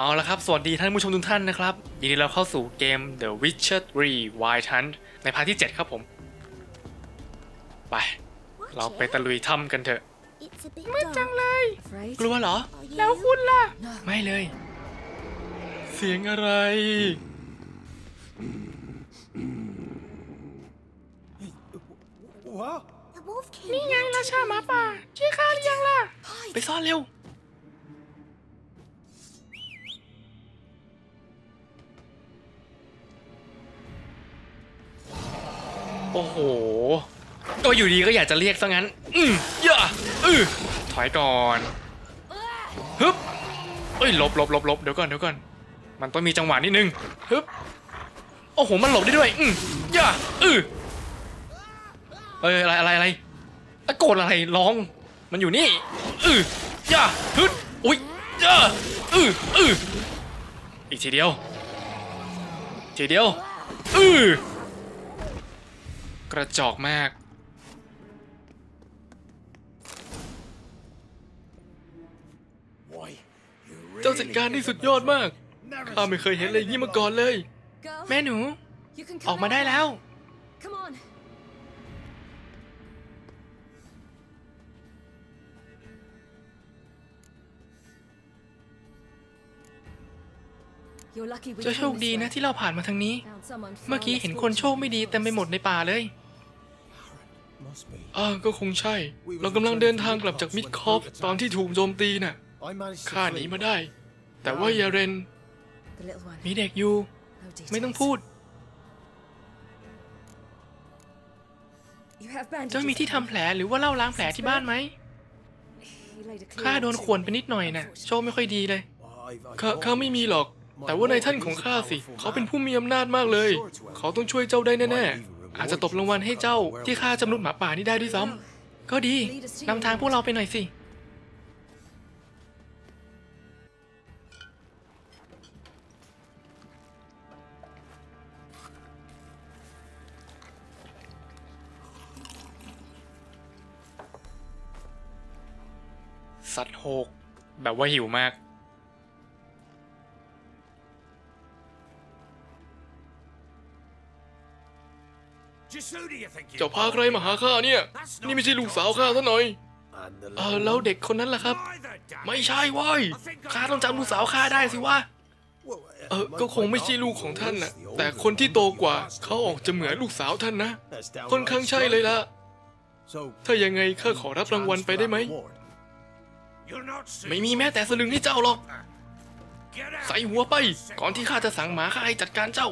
เอาละครับ สวัสดีท่านผู้ชมทุกท่านนะครับยินดีต้อนรับเข้าสู่เกม The Witcher 3 Wild Hunt ในพาร์ทที่ 7 ครับผม ไป เราไปตะลุยถ้ำกันเถอะมืดจังเลย กลัวเหรอ แล้วคุณล่ะ ไม่เลย เสียงอะไร นี่ไงราชาหมาป่าช่วยข้าหรือยังล่ะ ไปซ่อนเร็ว อ้โห ก็อยู่ดีก็อยากจะเรียกซะงั้น อืมอย่าอือถอยก่อนฮึบเอ้ยลบลบลบลบเดี๋ยวก่อนเดี๋ยวก่อน มันต้องมีจังหวะนิดนึงฮึบโอ้โห มันหลบได้ด้วย อืมอย่าอือเอ้ยอะไรอะไรอะไรตะโกนอะไรร้อง มันอยู่นี่ อือย่าฮึดอุ้ยย่าอืออืออีกทีเดียว ทีเดียว อือ ระจอกมาก เจ้าจัดการที่สุดยอดมาก ข้าไม่เคยเห็นอะไรอย่างนี้มาก่อนเลย แม่หนู ออกมาได้แล้ว Come on. เจ้าโชคดีนะที่เราผ่านมาทางนี้ เมื่อกี้เห็นคนโชคไม่ดีเต็มไปหมดในป่าเลย อ่าก็คงใช่ เรากำลังเดินทางกลับจากมิดคอฟตอนที่ถูกโจมตีน่ะข้าหนีมาได้ แต่ว่ายาเรน มีเด็กอยู่ ไม่ต้องพูด เจ้ามีที่ทำแผลหรือว่าเล่าล้างแผลที่บ้านไหมข้าโดนข่วนไปนิดหน่อยน่ะ โชคไม่ค่อยดีเลยข้าข้าไม่มีหรอก แต่ว่าในท่านของข้าสิ เขาเป็นผู้มีอำนาจมากเลย เขาต้องช่วยเจ้าได้แน่ๆ อาจจะตบรางวัลให้เจ้าที่ฆ่าจำนวนหมาป่านี่ได้ด้วยซ้ำก็ดีนำทางพวกเราไปหน่อยสิสัตว์โหกแบบว่าหิวมาก เจ้าพาใครมาหาข้าเนี่ย นี่ไม่ใช่ลูกสาวข้าซะหน่อยเออแล้วเด็กคนนั้นล่ะครับ ไม่ใช่เว้ยข้าต้องจำลูกสาวข้าได้สิวะเออก็คงไม่ใช่ลูกของท่านน่ะแต่คนที่โตกว่าเขาออกจะเหมือนลูกสาวท่านนะค่อนข้างใช่เลยล่ะ ถ้ายังไงข้าขอรับรางวัลไปได้ไหม ไม่มีแม้แต่สลึงให้เจ้าหรอก ใส่หัวไป ก่อนที่ข้าจะสั่งหมาข้าให้จัดการเจ้า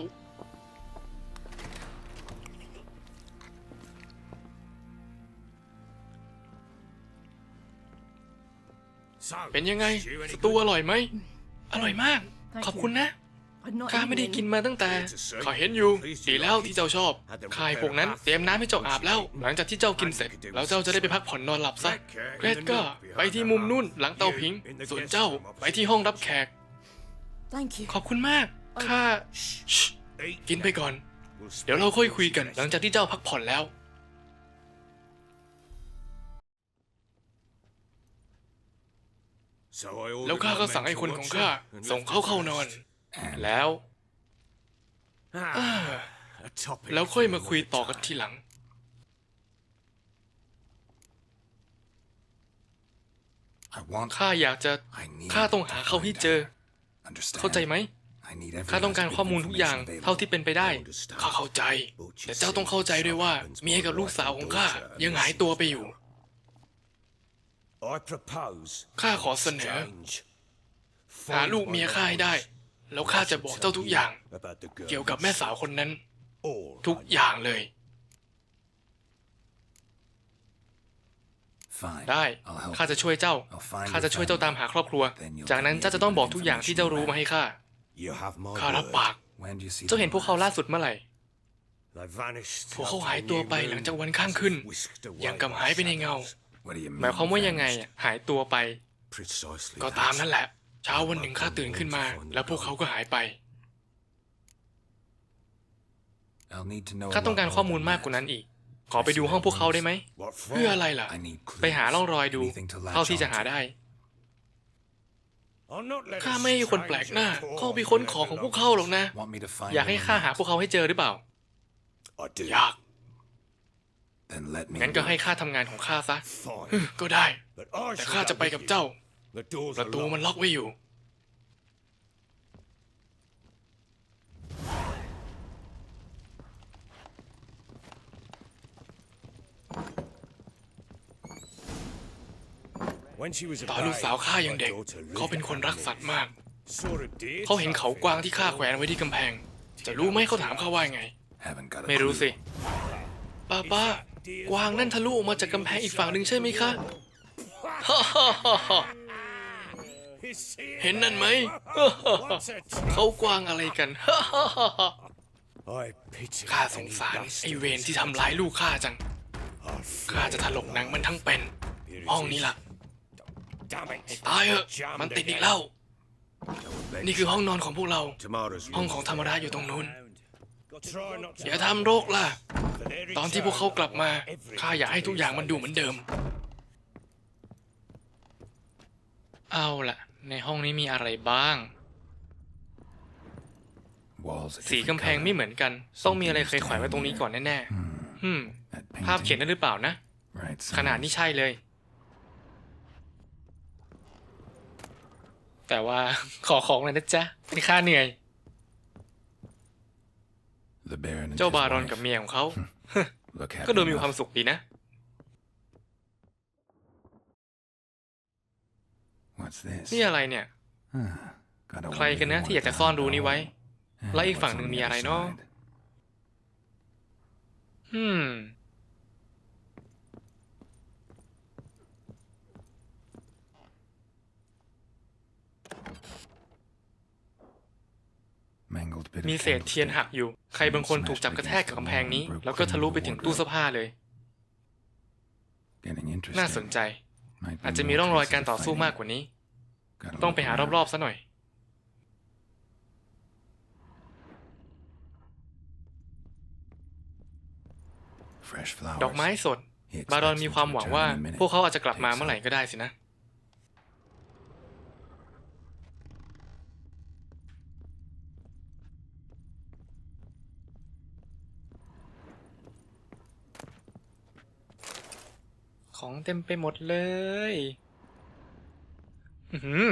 เป็นยังไงสตูอร่อยไหม อร่อยมาก ขอบคุณนะ ข้าไม่ได้กินมาตั้งแต่ข้าเห็นอยู่ ดีแล้วที่เจ้าชอบข้าให้พวกนั้นเตรียมน้ำให้เจ้าอาบแล้ว หลังจากที่เจ้ากินเสร็จ แล้วเจ้าจะได้ไปพักผ่อนนอนหลับซะ เกรดก็ไปที่มุมนู่นหลังเตาผิง ส่วนเจ้าไปที่ห้องรับแขก Thank you. ขอบคุณมาก ข้าชิกินไปก่อน เดี๋ยวเราค่อยคุยกันหลังจากที่เจ้าพักผ่อนแล้ว แล้วข้าก็สั่งให้คนของข้าส่งเขาเข้านอน แล้วอ่าแล้วค่อยมาคุยต่อกันทีหลัง ข้าอยากจะ ข้าต้องหาเขาให้เจอ เข้าใจไหม ข้าต้องการข้อมูลทุกอย่างเท่าที่เป็นไปได้ ข้าเข้าใจ แต่เจ้าต้องเข้าใจด้วยว่าเมียกับลูกสาวของข้ายังหายตัวไปอยู่ ข้าขอเสนอ หาลูกเมียข้าให้ได้ แล้วข้าจะบอกเจ้าทุกอย่าง เกี่ยวกับแม่สาวคนนั้น ทุกอย่างเลย ได้ ข้าจะช่วยเจ้า ข้าจะช่วยเจ้าตามหาครอบครัว จากนั้นเจ้าจะต้องบอกทุกอย่างที่เจ้ารู้มาให้ข้า ข้ารับปาก เจ้าเห็นพวกเขาล่าสุดเมื่อไหร่ พวกเขาหายตัวไปหลังจากวันข้างขึ้น อย่างกับหายไปในเงา หมายความว่ายังไงอะหายตัวไป ก็ตามนั่นแหละ เช้าวันหนึ่งข้าตื่นขึ้นมา แล้วพวกเขาก็หายไปข้าต้องการข้อมูลมากกว่านั้นอีก ขอไปดูห้องพวกเขาได้ไหมเพื่ออะไรล่ะ ไปหาร่องรอยดูเท่าที่จะหาได้ข้าไม่ให้คนแปลกหน้าเข้าไปค้นของของพวกเขาหรอกนะ Want me to find อยากให้ข้าหาพวกเขาให้เจอหรือเปล่าอยาก Then let me งั้นก็ให้ข้าทำงานของข้าซะก็ได้แต่ข้าจะไปกับเจ้าประตูมันล็อกไว้อยู่ตอนลูกสาวข้ายังเด็ก เขาเป็นคนรักสัตว์มาก เขาเห็นเขากวางที่ข้าแขวนไว้ที่กำแพง จะรู้ไหมเขาถามข้าว่าไง Haven't got a ไม่รู้ clue. สิป้าป้า กวางนั่นทะลุออกมาจากกำแพงอีกฝั่งหนึ่งใช่ไหมคะฮ่าฮ่าฮ่าเห็นนั่นไหมเขากวางอะไรกันข้าสงสารไอเวนที่ทำร้ายลูกข้าจังข้าจะถลกหนังมันทั้งเป็น ห้องนี้ล่ะตายเถอะมันติดอีกแล้ว นี่คือห้องนอนของพวกเรา ห้องของธรรมราอยู่ตรงนู้น อย่าทำโรคล่ะ ตอนที่พวกเขากลับมาข้าอยากให้ทุกอย่างมันดูเหมือนเดิม เอาล่ะ ในห้องนี้มีอะไรบ้าง Walls a สี different กำแพงไม่เหมือนกัน ต้องมีอะไรเคยแขวนไว้ตรงนี้ก่อนแน่ๆฮึม That ภาพเขียน painting. ได้หรือเปล่านะ Right. ขนาดนี้ใช่เลย แต่ว่าขอของเลยนะจ๊ะเป็นค่าเหนื่อย The Baron and เจ้า his บารอน wife กับเมียของเขา look happy ก็ดูมีความ enough. สุขดีนะ What's this? นี่อะไรเนี่ย Gotta ใคร wonder กันนะ who ที่อยากจะ wants ซ่อน that รูนี้ไว้ And และอีก what's ฝั่งหนึ่ง on the มีอะไร other เนาะ side? ฮึม มีเศษเทียนหัก candlestick. อยู่ ใครบางคนถูกจับกระแทกกับกำแพงนี้ แล้วก็ทะลุไปถึงตู้เสื้อผ้าเลย Getting น่า interesting. สนใจ Might be อาจจะมี more ร่องรอย traces การ of ต่อสู้ fighting. มากกว่านี้ Gotta ต้อง look ไปหา around. รอบๆซะหน่อย Fresh flowers. ดอกไม้สด He บารอน expects มี them ความ to หวัง return ว่า in a minute. พวกเขาอาจจะกลับมา Takes เมื่อไหร่ some ก็ได้สินะ ของเต็มไปหมดเลยอื้อหือ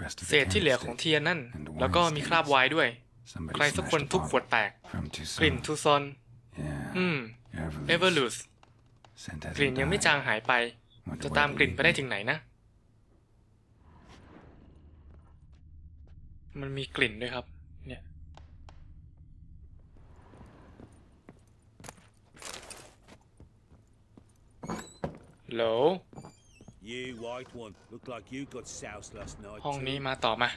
Rest of the เศษที่เหลือของ candlestick. เทียนนั่น แล้วก็มีคราบไวน์ด้วย Somebody ใครสักคน smashed a ทุบขวด bottle แตก From too กลิ่น soon. ทูซอน Yeah. อืม Everloose. เอเวอร์ลูส Scent กลิ่น hasn't ยังไม่ died. จางหายไป Wonder จะ where ตาม it'll กลิ่น lead ไปได้ me. ถึงไหนนะ มันมีกลิ่นด้วยครับ เนี่ย โหล You white one. Look like you got soused last night. ห้อง too. นี้มาต่อมา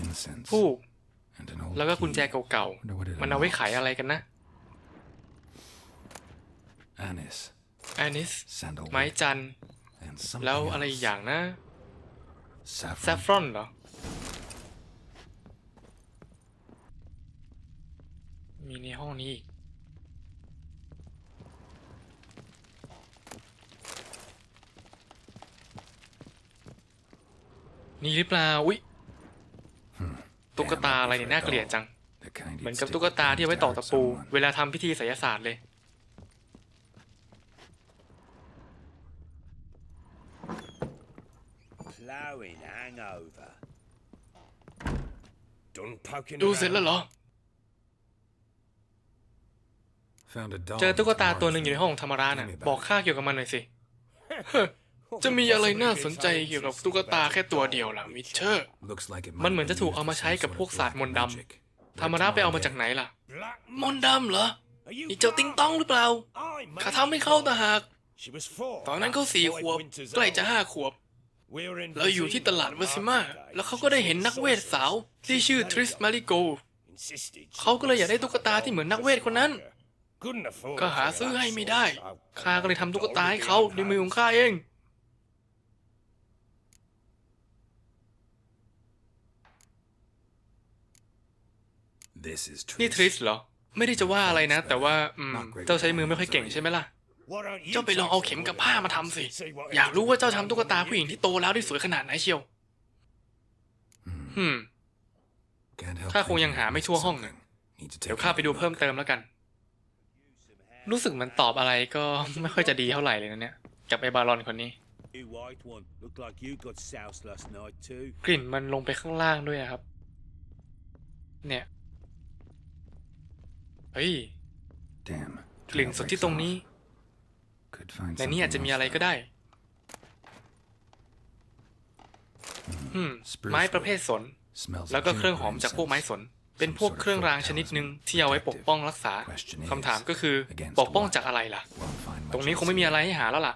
Incense. ผู้ And an old แล้วก็กุญแจ key. เก่า Wonder what it ๆ มันเอาไว้ unlocks. ขายอะไรกันนะ Anise. แอนิส Sandalwood. ไม้จันทร์ And something แล้วอะไร else. อีกอย่างนะ Saffron. แซฟรอนเหรอ มีในห้องนี้อีกนี่หรือเปล่า อุ๊ย ตุ๊กตาอะไรเนี่ยน่าเกลียดจัง The kind เหมือน you'd กับ stick ตุ๊กตาที่เอาไว้ตอกตะปู against someone. เวลาทำพิธีไสยศาสตร์เลย Ploughing hangover. Done poking ดูเสร็จแล้วเหรอ เจอตุ๊กตา that's ตัวหนึ่งอยู่ในห้องธรรมราน่ะ บอกข้าเกี่ยวกับมันหน่อยสิ จะมีอะไรน่าสนใจเกี่ยวกับตุ๊กตาแค่ตัวเดียวล่ะวิเชอร์ Looks like it มันเห might มือน have จะ been ถูก used เอามา for ใช้ some กับ sort พวก of ศาสตร์ black มนต์ด magic. ำธรรมราไปเอามาจากไหนล่ะ มนต์ดำเหรอนี่เจ้าติ๊งต้องหรือเปล่าข้าทำให้เขาต่างหาก ตอนนั้นเขาสี่ขวบใกล้จะห้าขวบ เราอยู่ที่ตลาดวาซิมาแล้วเขาก็ได้เห็นนักเวทสาวที่ชื่อทริสมาริโก เขาก็เลยอยากได้ตุ๊กตาที่เหมือนนักเวทคนนั้น ก็หาซื้อให้ไม่ได้ ข้าก็เลยทำตุ๊กตาให้เขาด้วยมือของข้าเอง This is นี่ Tris. ทริสเหรอ ไม่ได้จะว่าอะไรนะ แต่ว่าอืมเจ้าใช้มือไม่ค่อยเก่งใช่ไหมล่ะ Why don't you เจ้าไปลองเอาเข็มกับผ้ามาทำสิ See what อยากรู้ว่าเจ้าทำตุ๊กตาผู้หญิงที่โตแล้วได้สวยขนาดไหนเชียวอืม Can't help ข้าคง thinking ยังหา I ไม่ missed ทั่วห้อง something. น่ะ Need to เดี๋ยว take ข้า a ไปดู look. เพิ่มเติมแล้วกัน รู้สึกมันตอบอะไรก็ไม่ค่อยจะดีเท่าไหร่เลยนะเนี่ยกับไอ้บารอนคนนี้ You white one. Look like you got soused last night too. กลิ่นมันลงไปข้างล่างด้วยอะครับ เนี่ย เฮ้ย Damn. กลิ่นสดที่ตรงนี้ Could find ในนี้อาจจะมี something อะไร else ก็ได้อืมไม้ประเภทสน Smells แล้วก็ of เครื่องหอม gingerbread จากพวกไม้ incense. สน เป็นพวกเครื่องรางชนิดหนึ่งที่เอาไว้ปกป้องรักษาคำถามก็คือปกป้องจากอะไรล่ะ Won't find ตรง much นี้คง else ไม่มี here. อะไรให้หาแล้วล่ะ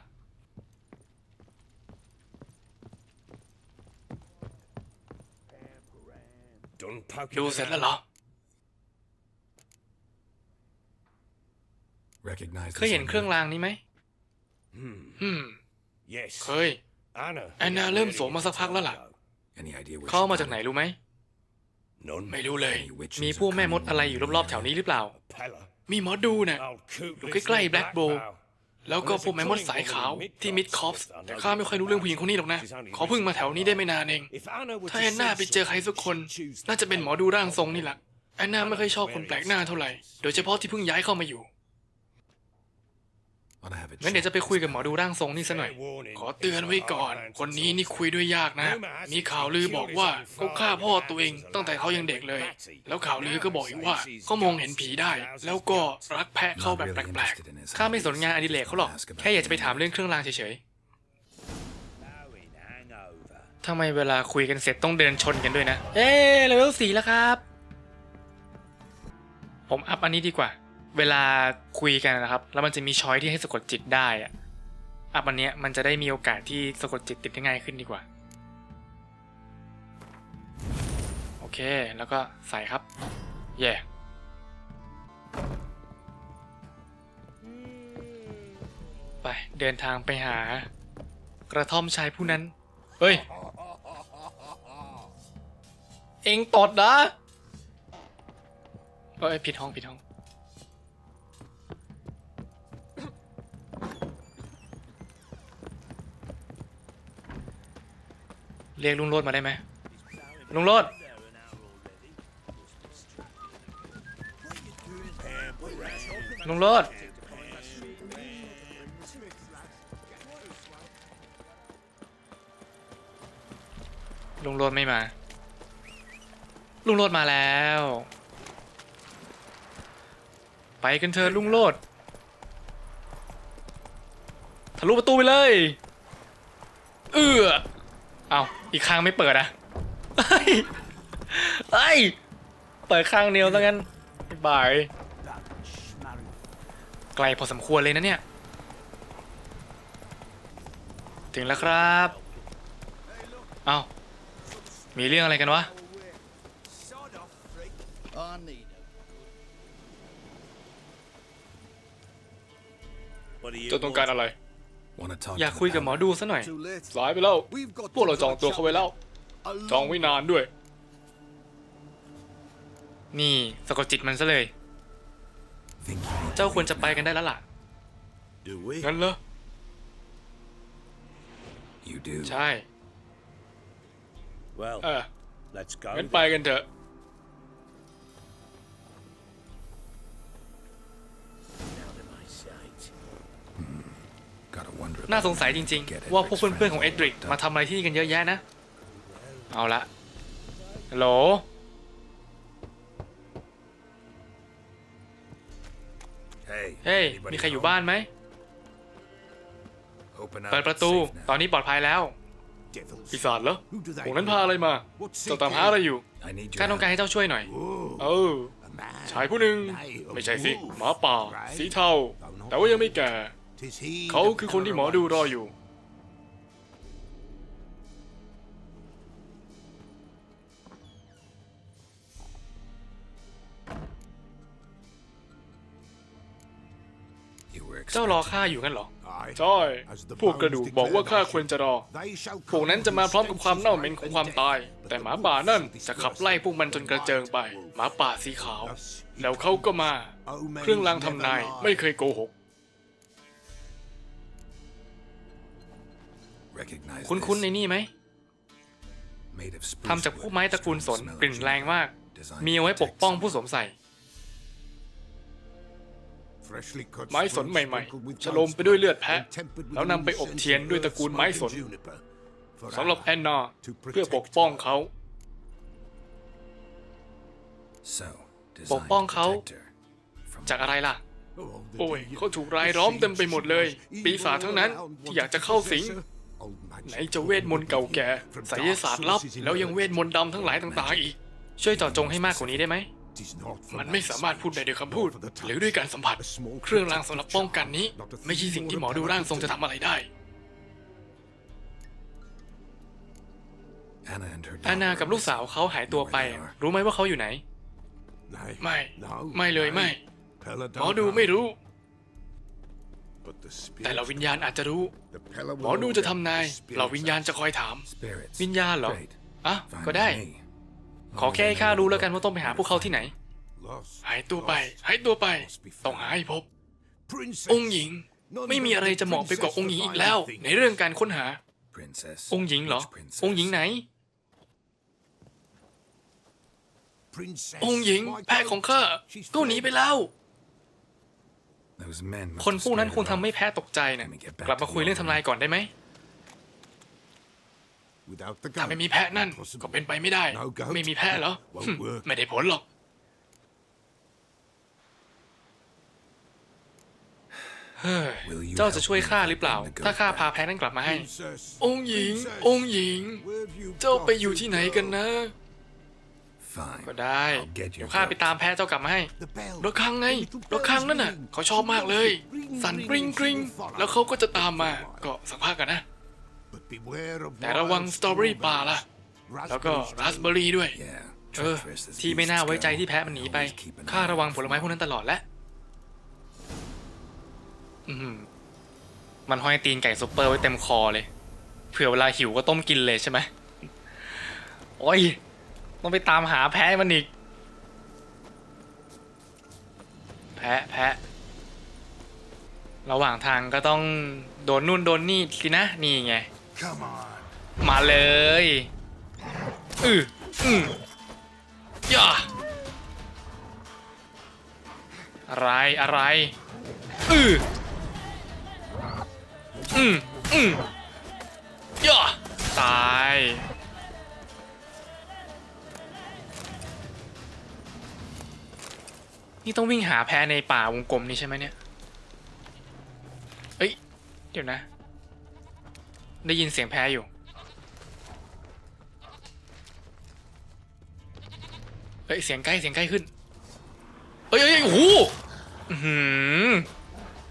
Done poking ดูเสร็จแล้วเหรอ Recognize เคยเห็น this เครื่อง one? รางนี้ไหม Hmm. อืม Yes. เคย Anna. แอนนาเริ่มสวมมาสักพักแล้วล่ะ Any idea where เขา she เอามา got จากไหน it? รู้ไหม None. ไม่รู้เลย Any witches มี or พวกแม่มด cunning อะไรอยู่รอบๆแถวนี้หรือเปล่า Pella. มีหมอดูน่ะ Old coot อยู่ lives ใกล้ๆ in Black Bow Blackbow. แล้วก็พวกแม่มดสายขาวที่มิดคอปส์แต่ข้าไม่ค่อยรู้เรื่องผู้หญิงคนนี้หรอกนะ ขอเพิ่งมาแถวนี้ได้ไม่นานเอง If Anna were ถ้า to แอนนา see ไปเจอใครสักคน something, choose น่าจะเป็นหมอดูร่างทรงนี่แหละแอนนาไม่ค่อยชอบคนแปลกหน้าเท่าไหร่ โดยเฉพาะที่เพิ่งย้ายเข้ามาอยู่ งั้นเดี๋ยว chat จะไปคุยกับหมอดูร่างทรงนี่ซะหน่อย ขอเตือนไว้ก่อน คนนี้นี่คุยด้วยยากนะ มีข่าวลือบอกว่าเขาฆ่าพ่อตัวเองตั้งแต่เขายังเด็กเลย แล้วข่าวลือก็บอกอีกว่าเขามองเห็นผีได้ แล้วก็รักแพะเข้าแบบแปลกๆ ข้าไม่สนงานอดิเรกเขาหรอก แค่อยากจะไปถามเรื่องเครื่องรางเฉย Blowing hangover. ๆทำไมเวลาคุยกันเสร็จต้องเดินชนกันด้วยนะ เอ๊เลเวลสี่แล้วครับ ผมอัพอันนี้ดีกว่า เวลาคุยกันนะครับ แล้วมันจะมีช้อยที่ให้สะกดจิตได้อะอัพอันเนี้ยมันจะได้มีโอกาสที่สะกดจิตติดได้ง่ายขึ้นดีกว่า โอเค แล้วก็ใส่ครับ เย่ไปเดินทางไปหา กระท่อมชายผู้นั้น เฮ้ย เอ็งตดนะเอ้ยผิดห้องผิดห้อง เรียกลุงโรดมาได้ไหมลุงโรดลุงโรดลุงโรดไม่มา ลุงโรดมาแล้ว ไปกันเถอะลุงโรดทะลุประตูไปเลย เอือเอา อีกข้างไม่เปิดอะเฮ้ยเฮ้ย เปิดข้างเดียวซะงั้นบาย ไกลพอสมควรเลยนะเนี่ย ถึงแล้วครับ เอามีเรื่องอะไรกันวะ จะต้องการอะไร อยาก to the คุยกับหมอ paladin? ดูซะหน่อย Too late. สายไปแล้ว We've got พวกเราจองตัวเขาไว้แล้ว จองไว้นานด้วย นี่สะกดจิตมันซะเลย Think you need to เจ้าควร leave จะไปกัน now? ได้แล้วล่ะ Do we? งั้นเหรอ You do. ใช่ Well, เออ let's go. งั้นไปกันเถอะ น่า about สงสัยจริงๆ ว่าพวกเพื่อนๆของเอ็ดริกมาทำอะไรที่นี่กันเยอะแยะนะ เอาละฮัลโหล Hey, เฮ้ย anybody มีใครอยู่ home? บ้านไหม Open up. เปิดประตู It's safe ตอน now. นี้ปลอดภัยแล้ว Devils. ปีศาจเหรอ Who do they พวกนั้น bring? พาอะไรมา What's เจ้าตามหาอะไรอยู่ I need your ข้าต้องการ help. ให้เจ้าช่วยหน่อย Whoa. เออ A man. ชายผู้หนึ่ง Nay, a ไม่ใช่สิ wolf. หมาป่า Right. สีเทา แต่ว่ายังไม่แก่ Tis he เขา that คือคนที่หมอ Pellerin ดูรอ wants. อยู่ You were เจ้ารอ expecting. ข้าอยู่กันเหรอ Aye. ใช่ As the พวกกระดูก bones บอกว่า declared ข้า I ควรจะรอ They shall พวกนั้นจะมาพร้อมกับความเน่าเหม็นของความตาย แต่หมาป่านั่นจะขับไล่พวกมันจนกระเจิงไป หมาป่าสีขาว แล้วเขาก็มา เครื่องรางทำนายไม่เคยโกหก Recognize คุ้นๆใน this? นี่ไหม Made of spruce ทำจากพวกไม้ตระกูลสน wood, กลิ่นแรงมาก designed มี to เอาไว้ปก protect ป้อง some. ผู้สวมใส่ Freshly cut ไม้สน spruce ใหม่ sprinkled with ๆฉโลมไปด้วยเลือดแพะ and tempered with แล้วนำไปอบ incense เทียน of ด้วยตระกูล earth, ไม้ smoke, สน and juniper. For สำหรับ Allah แอนนา to เพื่อปกป้องเขา So, ปก designed ป้อง to เขา protect her from จากอะไรล่ะ Oh, the โอ้ย day เขาถูกรายล้อมเต็มไปหมดเลย ปีศาจทั้งนั้นที่อยากจะเข้าสิง Old magic ไหนจะเวทมนต์เก่าแก่ไสยศาสตร์ลับ แล้วยังเวทมนต์ดำทั้งหลายต่างๆอีก ช่วยเจาะจงให้มากกว่านี้ได้ไหม It is not for มันไม่ that สามารถพูดได้ด้วยคำพูด nor for the touch. หรือด้วยการสัมผัส A small เครื่องรางสำหรับป้องกันนี้ not a ไม่ใช่สิ่งที่หมอดู thing ร่างทรงจะทำอะไรได้ Anna and her อานา daughter กับลูกสาวเขาหายตัวไป รู้ไหมว่าเขาอยู่ไหน Nay, ไม่ no, ไม่เลย nay. ไม่ Pella หมอ don't ดู know. ไม่รู้ But the spirit แต่เราวิญญาณอาจจะรู้ the Pella หมอ will ดู know จะ that ทำนาย the เรา spirits วิญญาณจะคอยถาม Spirits. วิญญาณเหรอ Great. อะ Fine ก็ได้ with me. ขอแค่ให้ข้ารู้แล้วกันว่าต้องไปหาพวกเขาที่ไหน Lost, หายตัวไป หายตัวไป ต้องหาให้พบ Princess. องค์หญิง ไม่มีอะไรจะเหมาะไปกว่าองค์หญิงอีกแล้ว ในเรื่องการค้นหา Princess. องค์หญิงเหรอ Which princess? องค์หญิงไหน Princess. องค์หญิง My แพะของข้า She's ก็หนีไป fled. แล้ว Those men must คน have พวกนั้น scared คง her ทำให้ off. แพ้ตกใจนะกลับมาคุยเรื่องทำลายก่อนได้ไหม Without the ถ้า goat, ไม่มีแพะนั่น impossible. ก็เป็นไปไม่ได้ No goat. ไม่มีแพะเหรอ Won't หึ work. ไม่ได้ผลหรอกเฮ้ย Will you เจ้าจะ help ช่วย me ข้าหรือเปล่า bring the ถ้า goat ข้า back? พาแพะนั้นกลับมาให้ Princess. องค์หญิง Princess. องค์หญิง Where have you เจ้า got ไปอยู่ to ที่ไหนกันนะ Fine. ก็ได้ I'll get เดี๋ย your วข้าไป goat. ตามแพะเจ้ากลับมาให้ The bell. รถคังไง The little รถคัง bells นั่นน่ะ ring. เขาชอบมากเลย Ring, สั่น ring, กริ๊ง ring, กริ๊ง she will follow. แล้วเขาก็จะตามมาก็สักพักกันนะ But beware of แต่ระวัง wild สตรอเบอรี่ป่าล่ะ strawberries. แล้วก็ราสเบอร์รี่ด้วย Yeah. เออ treacherous as ที่ไม่ beasts น่าไว้ใจ go, ที่แพะมันหนีไป always keep an ข้า eye ระวัง out ผลไม้พวกนั้นตลอดแหละอืมมันห้อยตีนไก่ซุปเปอร์ไว้เต็มคอเลย เผื่อเวลาหิวก็ต้มกินเลยใช่ไหมโอ้ย ต้องไปตามหาแพะมันอีก แพะแพะระหว่างทางก็ต้องโดนนู่นโดนนี่สินะ นี่ไง Come on. มาเลยอืออือย่าอะไรอะไรอืออืมอืมย่าตาย นี่ต้องวิ่งหาแพในป่าวงกลมนี่ใช่ไหมเนี่ย เอ้ย เดี๋ยวนะ ได้ยินเสียงแพอยู่เฮ้ย เสียงใกล้ เสียงใกล้ขึ้น เอ้ยเอ้ยโอ้โห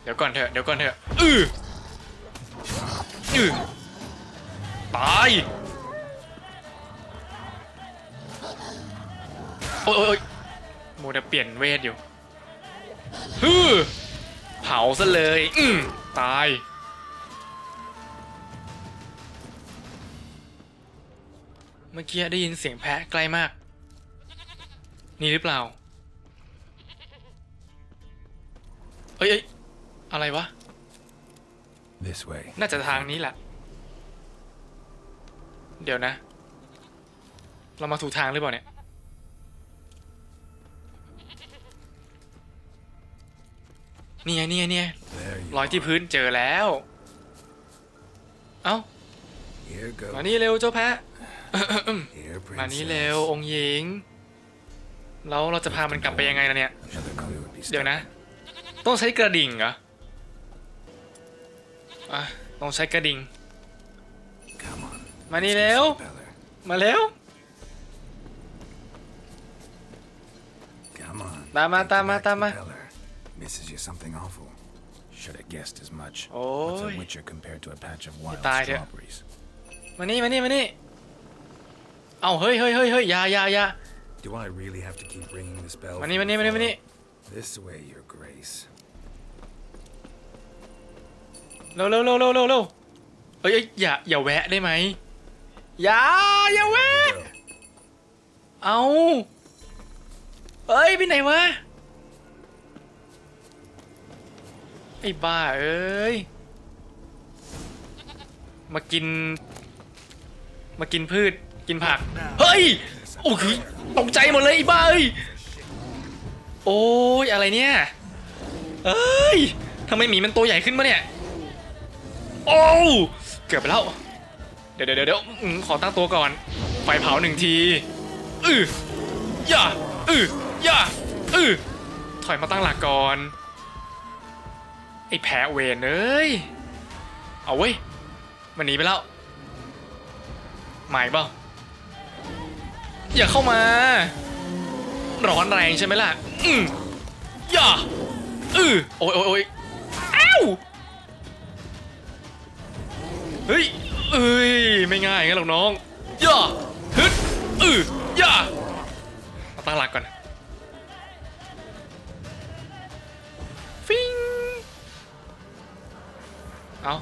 เดี๋ยวก่อนเถอะ เดี๋ยวก่อนเถอะอืออือตายโอ้ยโอ้ย โอ้ยโมเดเปลี่ยนเวทอยู่ฮือเผาซะเลย อืมตาย เมื่อกี้ได้ยินเสียงแพะใกล้มาก นี่หรือเปล่า เอ้ยเอ้ยอะไรวะ This way. น่าจะทางนี้แหละ เดี๋ยวนะ เรามาถูกทางหรือเปล่าเนี่ย นี่ไงนี่ไงนี่ไง There you รอยที่พื้นเจอแล้ว เอ้า Here มา goes. นี่เร็วเจ้าแพะ Here, มานี่ princess. เร็วองค์หญิง แล้วเราจะพามันกลับไปยังไงล่ะเนี่ย Another clue would be เดี๋ยวนะ stubborn. ต้องใช้กระดิ่งเหรออะต้องใช้กระดิ่ง Come on. มานี่ let's เร็ว go see Bella. มาเร็ว Come on. ตามมา take ตาม you มา back ตาม to มา Bella. Misses you something awful. Should have guessed as much. Oi. What's a witcher compared to a patch of wild tai thế ạ? strawberries? มานี่มานี่มานี่ เอาเฮ้ยเฮ้ยเฮ้ยเฮ้ยอยาอยาอยา Do I really have to keep ringing this bell? มา for นี่ you มานี่ to มานี่มานี่ follow? This way, your grace. เร็วเร็วเร็วเร็วเร็วเร็วเอ้ยเอ้ยอย่าอย่าแวะได้ไหมอย่าอย่าแวะ เอาเอ้ยไปไหนวะ อ้บ้าเอ้ย มากิน มากินพืช กินผัก เฮ้ย โอ้คือตกใจหมดเลยไอ้บ้าเอ้ย โอ้ยอะไรเนี่ย เอ้ยทำไมหมีมันตัวใหญ่ขึ้นมาเนี่ย โอ้เกือบไปแล้ว เดี๋ยวเดี๋ยวเดี๋ยวขอตั้งตัวก่อน ไฟเผาหนึ่งทีอือย่าอือย่าอือถอยมาตั้งหลักก่อน ไอ้แพ้เวนเอ้ย เอาเว้ย มันหนีไปแล้วหมายเปล่าอย่าเข้ามา ร้อนแรงใช่ไหมล่ะ อืมอย่าอือโอ้ยโอ้ยโอ้ยอ้าว เฮ้ย เอ้ย ไม่ง่ายงั้นหรอกน้องย่าฮึดอือย่าตั้งหลักก่อน เอา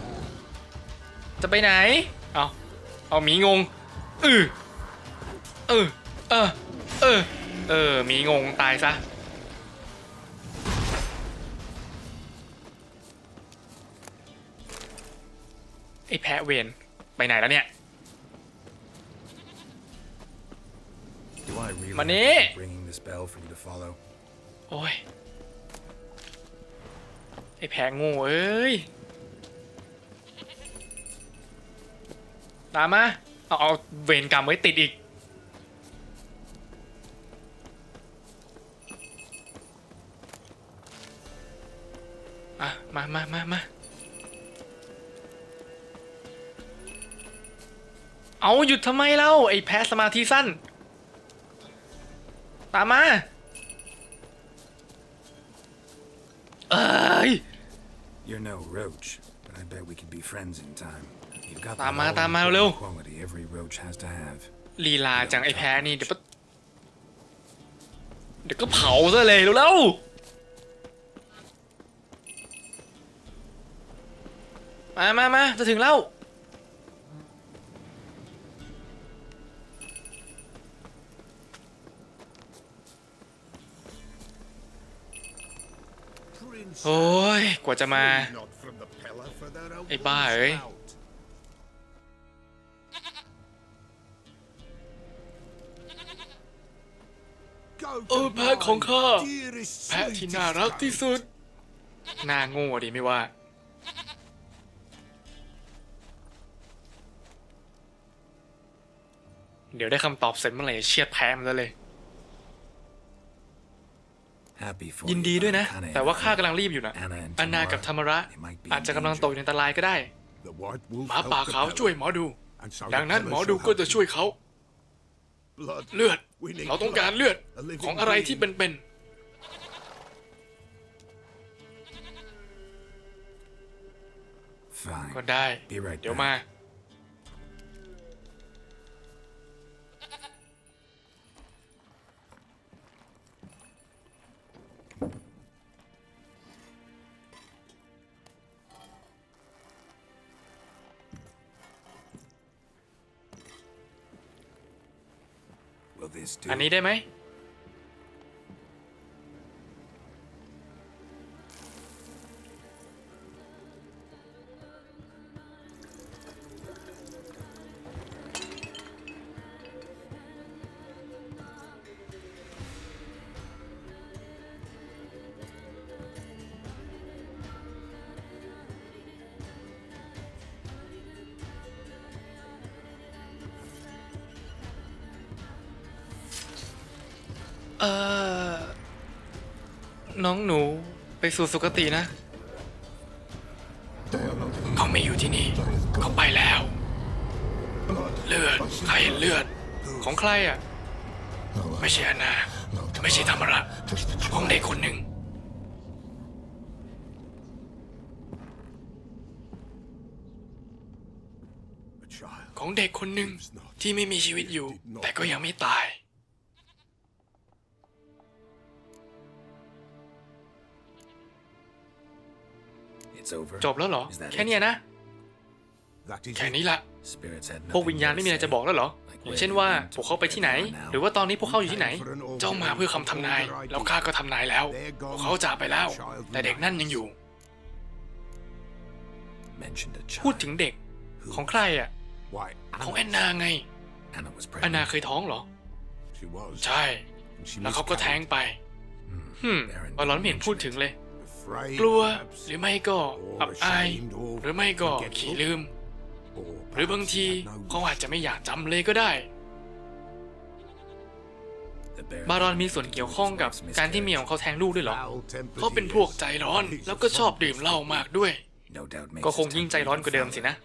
จะไปไหน เอาเอาหมีงงอือเออเออเออเออหมีงงตายซะไอ้แพะเวนไปไหนแล้วเนี่ย Do I really Money. have to keep ringing this bell for you to follow? โอ้ยไอ้แพะโงูเอ้ย ตามมาเอาเอาเวรกรรมไว้ติดอีก อะ มามามามาเอาหยุดทำไมเล่าไอ้แพ้สมาธิสั้น ตามมา เอ้ย You're no roach, but I bet we could be friends in time. You've got ตามมา the ตามมา all-important เร็ว quality every roach has to have. ลีลาจังไอ้แพ้นี่เดี๋ยวปะเดี๋ยวก็เผาซะเลยเร็วๆมามามาจะถึงแล้ว Prince โอ้ย กว่าจะมา not from the pillar for their own ไอ้บ้าเอ้ย ของข้า mine, dearest, แพะที่ sweetest น่ารักที่ goat. สุด น่าโง่ดิไม่ว่า เดี๋ยวได้คำตอบเสร็จเมื่อไหร่จะเชียดแพ้มันซะเลย Happy for ยิน you, ดีด้วยนะ Anna and แต่ว่าข้า Tamara. กำลังรีบอยู่นะ Anna and อันนากับธรรมระ They might be อาจจะ in กำลังตกอยู่ danger. ในอันตรายก็ได้ The white wolf หมา helped ป่า the ขาว pillar, ช่วยหมอดู and so ดังนั้น the หมอ pillar ดู shall ก็ help จะ you. ช่วยเขา Blood. เลือด We need เราต้องการ blood. เลือด A living ของอะไรที่ being. เป็น Fine. ๆก็ได้ Be right เดี๋ยว back. มา อันนี้ได้ไหม เออน้องหนูไปสู่สุคตินะ เขาไม่อยู่ที่นี่ เขาไปแล้ว เลือดใครเห็นเลือด ของใครอะ ไม่ใช่อานา ไม่ใช่ธรรมระของเด็กคนหนึ่ง ของเด็กคนหนึ่งที่ไม่มีชีวิตอยู่ แต่ก็ยังไม่ตาย จบแล้วเหรอ Is that แค่ it? เนี้ยนะ That is แค่ it. นี้ละ Spirits had พวก nothing วิญญาณ more ไม่ to มีอะไร say. จะบอกแล้วเหรอ อย่างเช่นว่าพวกเขาไปที่ไหน หรือว่าตอนนี้พวกเขาอยู่ที่ไหน เจ้ามาเพื่อคำทำนาย แล้วข้าก็ทำนายแล้ว พวกเขาจากไปแล้ว แต่เด็กนั่นยังอยู่ Mentioned a พูด child. ถึงเด็กของใครอะ Why, ของแอนนาไง Anna was แอนนา pregnant. เคยท้องเหรอ She was. ใช่ And she แล้วเขาก็แท้ง miscarried. ไป Hmm. ฮึม Baron บอลลอนไม่ didn't เห็นพูด mention ถึง it. เลย Afraid, กลัว perhaps, หรือไม่ก็อับอาย หรือไม่ก็ขี้ลืม or หรือบาง perhaps ที he had no เขาอาจจะไม่อยากจำเลยก็ได้ The Baron บารอนมีส่วน admitted เกี่ยว to ข้อง his กับ wife's การที่เมียของ miscarriage. เขาแทงลูกด้วยเหรอ Foul-tempered เขาเป็นพวกใจร้อนแล้วก็ชอบดื่มเหล้ามากด้วย No doubt makes ก็ his คงยิ่งใจร้อนกว่าเดิมสินะ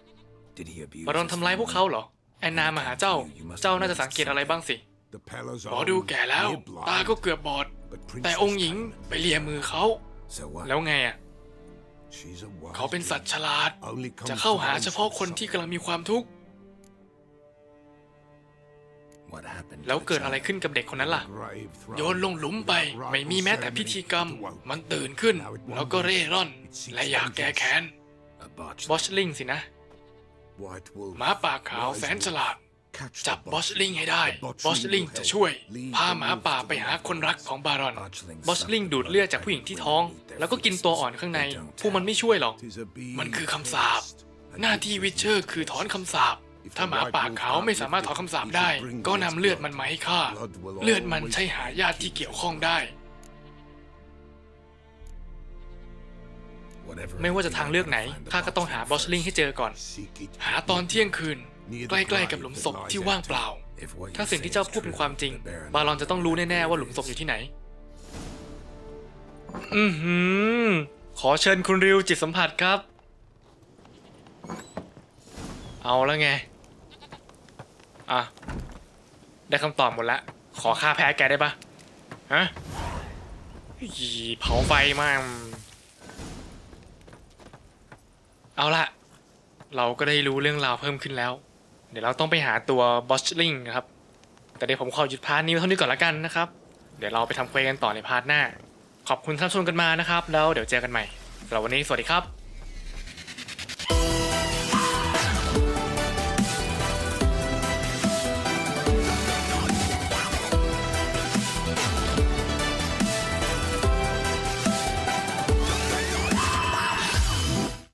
Did he abuse บารอน his ทำร้ายพวกเขา family? เหรอแอนนามาหาเจ้า เจ้าน่าจะสังเกตอะไรบ้างสิ The Pella's หมอดู own, แก่แล้ว near blind, ตาก็เกือบบอด but แต่ Princess องค์หญิง Diana, ไปเลียมือเขา So what? แล้วไงอะ she's a wise เขาเป็นสัตว์ฉลาด woman. Only comes จะเข้าหา to เฉพาะ those คนที่กำลังมีความทุกข์ What happened? to แล้ว the เกิดอะไร child? ขึ้นกับเด็กคนนั้นล่ะ grave thrown โยนลงหลุมไป without ไม่มีแม้แต่ ritual พิธีกรรม ceremony to woke. มันตื่นขึ้น แล้วก็เร่ร่อน และอยากแก้แค้น A botch. บอชลิงสินะ White wolf, หมาป่าขาว wise แสน wolf. ฉลาด Catch the จับบอชลิง botchling. ให้ได้ The บอชลิง will จะ help ช่วย lead พา the หมา wolf ป่า to ไป the หาคนรักของบารอน Botchling บอชลิง sucked ดูด the เลือด blood จากผู้หญิงที่ and ท้อง eat their แล้วก็กินตัวอ่อนข้างใน They don't พวกมันไม่ช่วยหรอก Tis a being มันคือคำ cursed, สาป and หน้าที่ witches วิเชอร์คือถอนคำสาป If ถ้า the หมา white ป่า wolf ขาวไม่สามารถถอนคำสาปได้ he should bring ก็นำ its เลือด blood. มันมาให้ข้า Blood will เลือดมัน always ใช่หาญาติที่เกี่ยวข้องได้ Whatever ไม่ว่าจะ it ทาง be, เลือกไหน I gotta find the ข้าก็ต้องหา botchling บอชลิง first. ให้เจอก่อน Seek it หาตอนเที่ยงคืน near ใก the ล้ๆกับ grave หลุม that ศพ lies ที่ว่าง empty. เปล่า If what ถ้า you สิ่ง say ที่เจ้า is พูดเป็น true, ความจริง the Baron บารอนจะต้องรู้แน่ๆว่าหลุมศพอยู่ที่ไหน อือหือ ขอเชิญคุณริวจิตสัมผัสครับ เอาแล้วไง อะ ได้คำตอบหมดแล้วขอค่าแพ้แกได้ปะฮะอีเผาไฟมาก เอาละ เราก็ได้รู้เรื่องราวเพิ่มขึ้นแล้ว เดี๋ยวเราต้องไปหาตัวบอสลิงครับ แต่เดี๋ยวผมขอหยุดพาร์ทนี้เท่านี้ก่อนละกันนะครับ เดี๋ยวเราไปทำเควสกันต่อในพาร์ทหน้า ขอบคุณท่านชมกันมานะครับ แล้วเดี๋ยวเจอกันใหม่สำหรับวันนี้สวัสดีครับ